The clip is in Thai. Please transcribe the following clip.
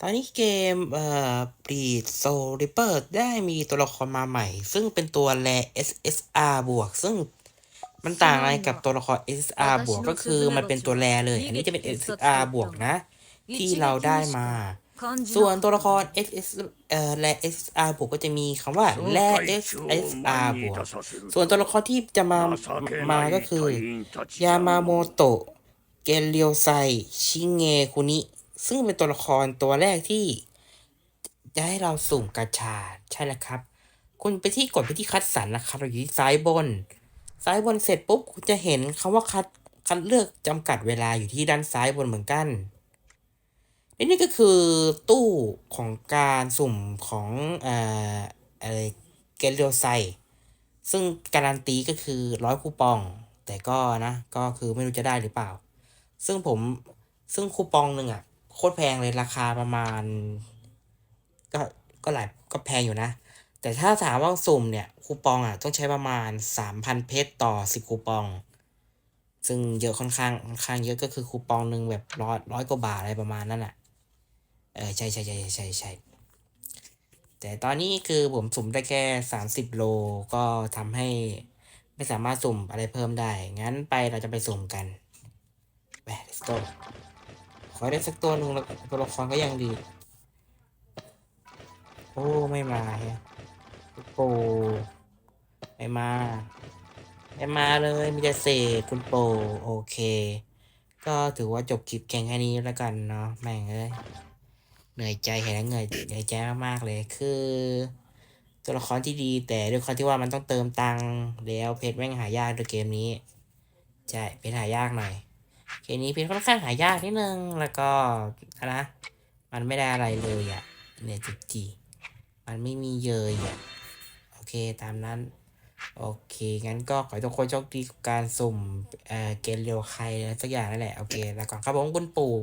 ตอนนี้เกมเอ่อ Bleed Soul Reaper ได้มีตัวละครมาใหม่ ซึ่งเป็นตัวแร SSR บวก ซึ่งมันต่างอะไรกับตัวละคร SSR บวกก็คือมันเป็นตัวแรเลย อันนี้จะเป็น SSR บวกนะ ที่เราได้มา ส่วนตัวละคร SS เอ่อแร SSR บวกก็จะมีคำว่าแร SSR บวก ส่วนตัวละครที่จะมามาก็คือยามาโมโตะเกนเรียวไซ ชิเงคุนิ ซึ่งเป็นตัวละครตัวแรกที่ จะให้เราสุ่มกาชาใช่แล้วครับ คุณไปที่กดไปที่คัดสรรนะครับเราอยู่ที่ซ้ายบน ซ้ายบนเสร็จปุ๊บคุณจะเห็นคำว่าคัดคัดเลือกจำกัดเวลาอยู่ที่ด้านซ้ายบนเหมือนกันและนี่ก็คือตู้ของการสุ่มของเอ่ออะไรเกนเรียวไซซึ่งการันตีก็คือร้อยคูปอง แต่ก็นะ ก็คือไม่รู้จะได้หรือเปล่า ซึ่งผมซึ่งคูปองหนึ่งอะ คตรแพงเลยราคาประมาณ ก็ก็หลายก็แพงอยู่นะ แต่ถ้าถามว่าสุ่มเนี่ยคูปองอะต้องใช้ประมาณสามพันเพชรต่อสิบคูปอง ซึ่งเยอะค่อนข้างค่อนข้างเยอะก็คือคูปองหนึ่งแบบร้อยร้อยกว่าบาทอะไรประมาณนั้นอะ เออใช่ใช่ใช่ใช่ใช่ใช่แต่ตอนนี้คือผมสุ่มได้แค่สามสิบโลก็ทำให้ไม่สามารถสุ่มอะไรเพิ่มได้ งั้นไปเราจะไปสุ่มกันไป let's go อได้สักตัวหนึ่งแล้วตัวละครก็ยังดี โอ้ไม่มาฮะคุณโปไม่มา ไม่มาเลยมีแต่เศษคุณโปโอเค ก็ถือว่าจบคลิปแข่งแค่นี้แล้วกันเนาะแม่งเอ้ยเหนื่อยใจเห็นแล้วเหนื่อยเหนื่อยใจมากๆเลยคือ ตัวละครที่ดีแต่ด้วยความที่ว่ามันต้องเติมตังค์แล้วเพชรแม่งหายากด้วยเกมนี้ใช่เพชรหายากหน่อย เกมนี้เพชรค่อนข้างหายากนิดนึง แล้วก็นะ มันไม่ได้อะไรเลยอะเนี่ยจุดจีมันไม่มีเยยอะโอเคตามนั้น โอเค งั้นก็ขอให้ทุกคนโชคดีกับการสุ่มเอ่อเกมเรียวใครสักอย่างนั่นแหละ โอเค แล้วก่อนครับผมคุณปู่